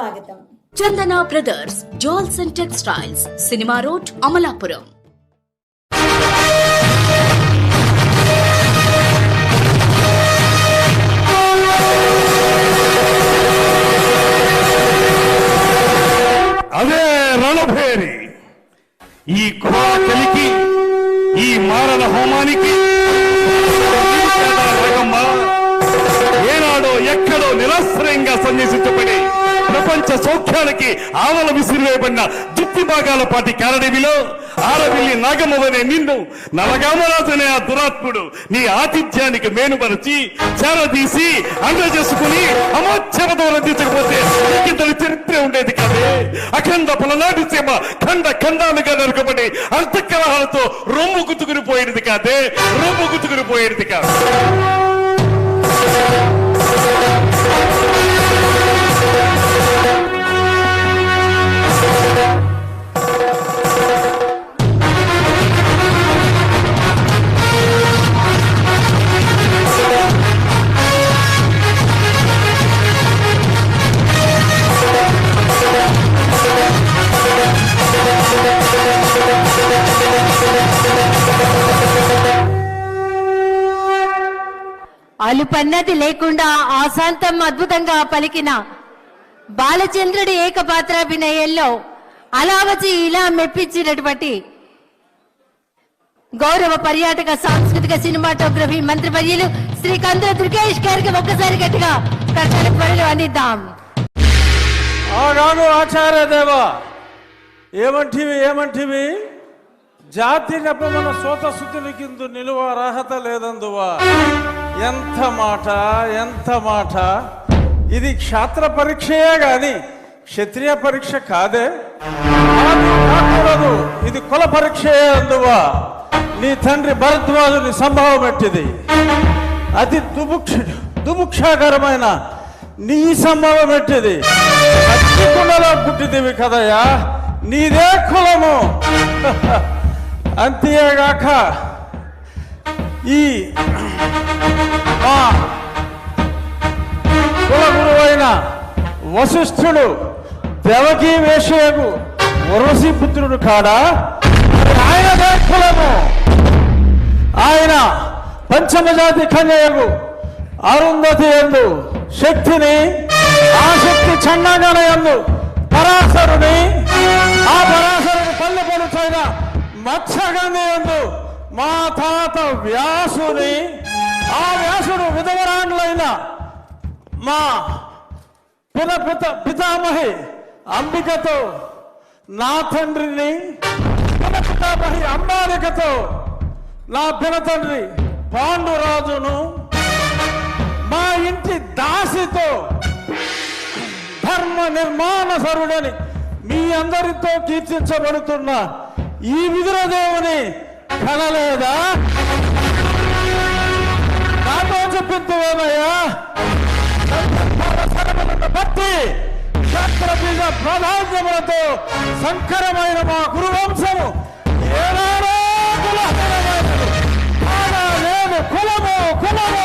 స్వాగతం. Chandana brothers jewels and textiles cinema road Amalapuram. అదే రణభేరి. ఈ కుమార కలికి ఈ మారణ హోమానికి ఏనాడో ఎక్కడో నిరాశ్రయంగా సన్యసించబడి ప్రపంచ సౌఖ్యానికి ఆవల విసిరివేయబడిన దుప్పి భాగాల పాటి కారడవిలో ఆరవిల్లి నాగమవనే నిన్ను నలగామరాజునే ఆ దురాత్ముడు నీ ఆతిథ్యానికి మేనుపరిచి చేరదీసి అండ చేసుకుని అమోత్సవతో రందించకపోతే ఇంతటి చరిత్ర ఉండేది కాదే. అఖండ పలనాటి సీమ ఖండ ఖండాలుగా నరుకబడి అంతఃకలహాలతో రొమ్ము గుతుకుని పోయేది కాదే. రొమ్ము గుతుకుని పోయేది కాదు. అలుపన్నది లేకుండా ఆశాంతం అద్భుతంగా పలికిన బాలచంద్రుడి ఏకపాత్రాభినయంలో అలా వచ్చి ఇలా మెప్పించినటువంటి గౌరవ పర్యాటక సాంస్కృతిక సినిమాటోగ్రఫీ మంత్రివర్యులు శ్రీ కందుల దుర్గేష్ గారికి ఒక్కసారి గట్టిగా కట్టడ పనులు అందిద్దాం ఆగాను ఆచార్య దేవ ఏమంటివి ఏమంటివి? జాతి నెపమన సోత శుద్ధుని కింద నిలువ అర్హత లేదందువా? ఎంత మాట ఎంత మాట. ఇది క్షాత్ర పరీక్షయే గాని క్షత్రియ పరీక్ష కాదే. కాకూడదు. ఇది కుల పరీక్షయే అందువా. నీ తండ్రి భరద్వాజుని సంభావం ఎట్టిది? అతి దుభుక్ష దుభుక్షాకరమైన నీ సంభవం ఎట్టిది? కులలో పుట్టిదివి కదయ్యా. నీదే కులము. అంతేగాక ఈ మా కుల గురువైన వశిష్ఠుడు దేవకీ వేషయకు వరసి పుత్రుడు కాడా? ఆయన కులము? ఆయన పంచమజాతి కన్యకు అరుంధతి ఎందు శక్తిని ఆ శక్తి చండాగన ఎందు పరాశరుని ఆ పరాశరుని పల్లె పలుచైన మత్స్యగంధి ఎందు మా తాత వ్యాసుని ఆ వ్యాసుడు విధవరాండ్లైన మా పున పిత పితామహి అంబికతో నా తండ్రిని పున పితామహి అంబాలికతో నా పినతండ్రి పాండురాజును మా ఇంటి దాసితో ధర్మ నిర్మాణ సరుడని మీ అందరితో కీర్తించబడుతున్న ఈ విదురదేవుని కనలేదా? నాతో చెప్పిందేమయ్యా భక్తి శాస్త్ర బీజ ప్రాధాన్యములతో సంకరమైన మా గురువంశము ఏనాడో కులహీనమైనది. కులము కులము